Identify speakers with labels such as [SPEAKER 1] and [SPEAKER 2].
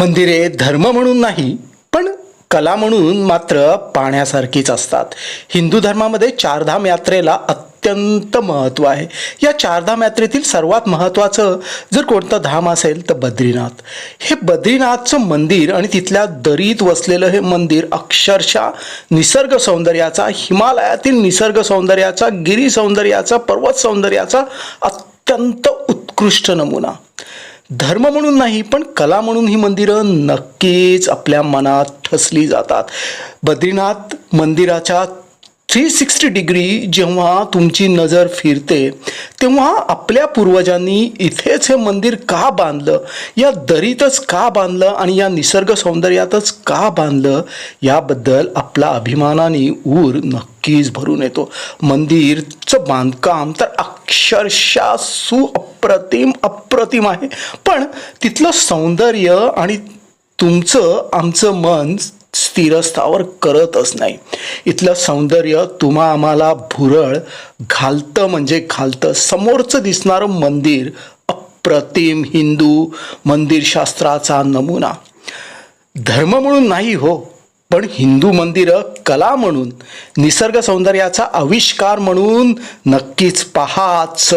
[SPEAKER 1] मंदिरे धर्म म्हणून नाही पण कला म्हणून मात्र पाण्यासारखीच असतात. हिंदू धर्मामध्ये चारधाम यात्रेला अत्यंत महत्त्व आहे. या चारधाम यात्रेतील सर्वात महत्त्वाचं जर कोणतं धाम असेल तर बद्रीनाथ. हे बद्रीनाथचं मंदिर आणि तिथल्या दरीत वसलेलं हे मंदिर अक्षरशः निसर्ग सौंदर्याचा हिमालयातील निसर्ग सौंदर्याचा गिरी सौंदर्याचा पर्वत सौंदर्याचा अत्यंत उत्कृष्ट नमुना. धर्म म्हणून नाही पण कला म्हणून ही मंदिरं नक्कीच आपल्या मनात ठसली जातात. बद्रीनाथ मंदिराच्या थ्री सिक्स्टी डिग्री जेव्हा तुमची नजर फिरते तेव्हा आपल्या पूर्वजांनी इथेच हे मंदिर का बांधलं? या दरीतच का बांधलं आणि या निसर्ग सौंदर्यातच का बांधलं? याबद्दल आपला अभिमानाने ऊर नक्कीच भरून येतो. मंदिरचं बांधकाम तर अक्षरशः सुअप्रतिम अप्रतिम आहे. पण तिथलं सौंदर्य आणि तुमचं आमचं मन स्थिरस्थावर करतच नाही. इथलं सौंदर्य तुम्हा आम्हाला भुरळ घालतं म्हणजे घालतं. समोरचं दिसणारं मंदिर अप्रतिम हिंदू मंदिरशास्त्राचा नमुना. धर्म म्हणून नाही हो पण हिंदू मंदिरं कला म्हणून निसर्ग सौंदर्याचा आविष्कार म्हणून नक्कीच पहाच.